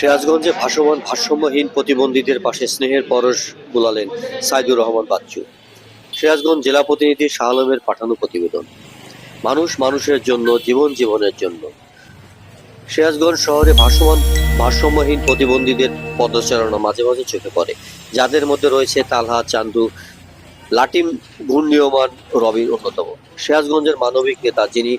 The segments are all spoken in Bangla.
সিরাজগঞ্জে ভাসমান ভারসাম্যহীন প্রতিবন্ধীদের পাশে স্নেহের পরশ বুলালেন সাইদুর রহমান বাচ্চু। সিরাজগঞ্জ জেলা প্রতিনিধি শাহ আলমের পাঠানো প্রতিবেদন। মানুষ মানুষের জন্য, জীবন জীবনের জন্য। সিরাজগঞ্জ শহরে ভাসমান ভারসাম্যহীন প্রতিবন্ধীদের পদচারণা মাঝে মাঝে চোখে পড়ে। যাদের মধ্যে রয়েছে তালহা, চান্দু, লাটিম, ঘূর্ণীয়মান রবিন অন্যতম। সিরাজগঞ্জের মানবিক নেতা যিনি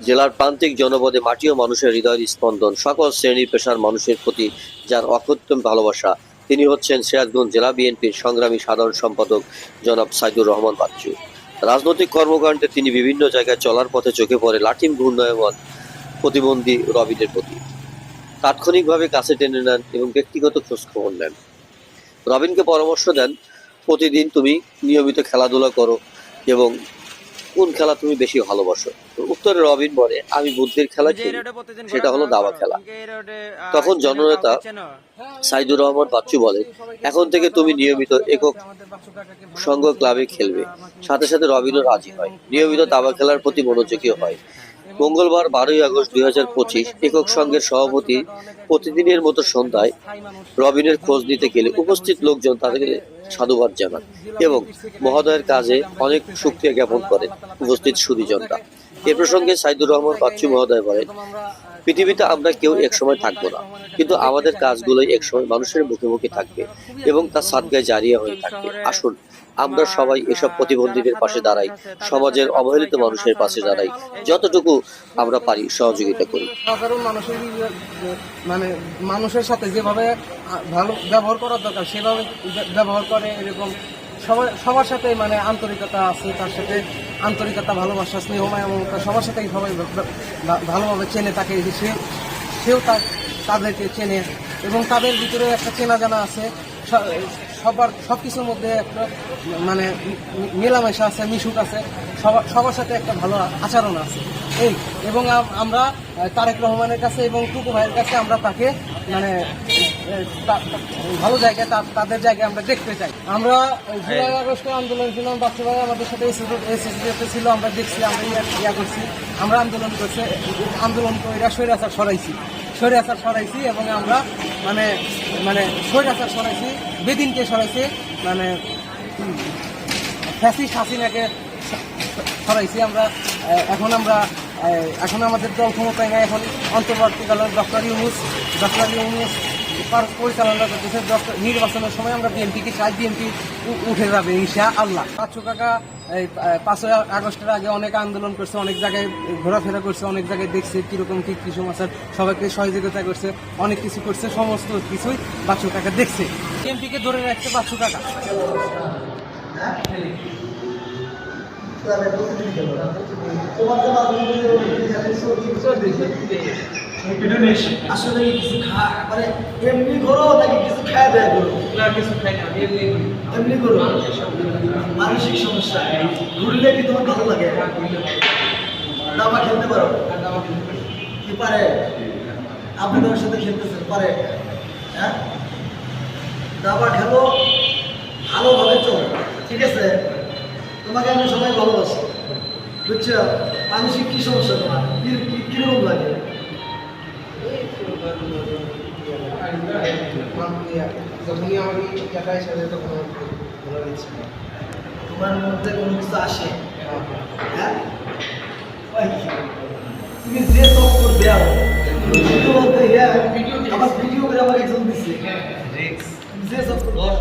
জেলার প্রান্তিক জনপদে মাটি ও মানুষের হৃদয়ের স্পন্দন। সকল শ্রেণি পেশার মানুষের প্রতি যার অকৃত্রিম ভালোবাসা, তিনি হচ্ছেন সিরাজগঞ্জ জেলা বিএনপির সংগ্রামী সাধারণ সম্পাদক জনাব সাইদুর রহমান বাচ্চু। রাজনৈতিক কর্মকাণ্ডে তিনি বিভিন্ন জায়গায় চলার পথে চোখে পড়ে লাটিম ঘূর্ণায়মান প্রতিবন্ধী রবিনের প্রতি। তাৎক্ষণিকভাবে কাছে টেনে নেন এবং ব্যক্তিগত খোঁজখবর নেন। রবিনকে পরামর্শ দেন, প্রতিদিন তুমি নিয়মিত খেলাধুলা করো এবং কোন খেলা তুমি বেশি ভালোবাসো? উত্তরে রবিন বলে আমি বুদ্ধির খেলা খেলি। সেটা হলো দাবা খেলা। তখন জননেতা সাইদুর রহমান বাচ্চু বলে এখন থেকে তুমি নিয়মিত একক সংঘ ক্লাবে খেলবে। সাথে সাথে রবিনও রাজি হয়। নিয়মিত দাবা খেলার প্রতি মনোযোগী হয়। মঙ্গলবার বারোই আগস্ট দুই হাজার পঁচিশ একক সংঘের সভাপতি প্রতিদিনের মতো সন্ধ্যায় রবিনের খোঁজ নিতে গেলে উপস্থিত লোকজন তাদেরকে সাধুবাদ জানান এবং মহোদয়ের কাজে অনেক সুক্রিয়া জ্ঞাপন করেন উপস্থিত সুদীজনরা। এ প্রসঙ্গে সাইদুর রহমান বাচ্চু মহোদয় বলেন পৃথিবীতে আমরা কেউ একসময় থাকব না। কিন্তু আমাদের কাজগুলোই একসময় মানুষের মুখে মুখে থাকবে এবং তা সাদগায় জারিয়া হয়ে থাকবে। আসুন, আমরা সবাই এসব প্রতিবন্ধীদের পাশে দাঁড়াই, সমাজের অবহেলিত মানুষের পাশে দাঁড়াই, যতটুকু আমরা পারি সহযোগিতা করি। সাধারণ মানুষের মানে মানুষের সাথে যেভাবে ভালো ব্যবহার করার দরকার, সেভাবে ব্যবহার করে এরকম সবার সবার সাথে মানে আন্তরিকতা আছে, তার সাথে আন্তরিকতা, ভালোবাসা, স্নেহ, মায়া, মমতা, সবার সাথেই সবাই ভালোভাবে চেনে তাকে। সে সেও তার তাদেরকে চেনে এবং তাদের ভিতরে একটা চেনা জানা আছে। সবার সব কিছুর মধ্যে একটা মানে মেলামেশা আছে, মিশুক আছে। সবার সবার সাথে একটা ভালো আচরণ আছে। এই এবং আমরা তারেক রহমানের কাছে এবং টুকু ভাইয়ের কাছে আমরা তাকে মানে ভালো জায়গায় তা- তাদের জায়গায় আমরা দেখতে চাই। আমরা জুলাই আগস্টে আন্দোলন ছিলাম বাচ্চা ভাই আমাদের সাথে এসএসডিএফে ছিল আমরা দেখছি আমরা ইয়া- ইয়া করছি। আমরা আন্দোলন করছে আন্দোলন করে স্বৈরাচার সরাইছি। স্বৈরাচার সরাইছি এবং আমরা মানে মানে স্বৈরাচার সরাইছি বেদিনকে সরাইছি মানে ফ্যাসিস্ট হাসিনাকে সরাইছি আমরা। এখন আমরা এখন আমাদের দল ক্ষমতায় নেই। এখন অন্তর্বর্তীকালে ডক্টর ইউনুস ডক্টর ইউনুস পার- পরিচালনা করতেছে। নির্বাচনের সময় আমরা বিএনপিকে চাই, বিএনপি উঠে যাবে ইনশা আল্লাহ পাঁচশো কাকা পাঁচই আগস্টের আগে অনেক আন্দোলন করছে, অনেক জায়গায় ঘোরাফেরা করছে, অনেক জায়গায় দেখছে কীরকম কি কি সমাচার। সবাইকে সহযোগিতা করছে, অনেক কিছু করছে, সমস্ত কিছুই বাচ্চু কাকা দেখছে। বিএনপিকে ধরে রাখছে বাচ্চু কাকা। আসলে কিছু খা মানে এমনি করো নাকি কিছু খায় দেয় করো? এমনি করো। মানসিক সমস্যা। ঘুরলে কি তোমার ভালো লাগে? দাবা খেলতে পারো? কি পারে? আপনি তোমার সাথে খেলতেছেন পারে। হ্যাঁ? দাবা খেলো ভালোভাবে চলো ঠিক আছে? তোমাকে আমি সবাই ভালোবাসি। বুঝছ? মানসিক কি সমস্যা তোমার? কীরকম লাগে? যখনই আমার একা এসে তখন ভালো লাগছে তোমার মধ্যে কোনো কিছু আসে? হ্যাঁ? তুমি যে চক্কর দেও ভিডিও বলতে হ্যাঁ আমার ভিডিও করে আমার একজন দিচ্ছে যে চক্কর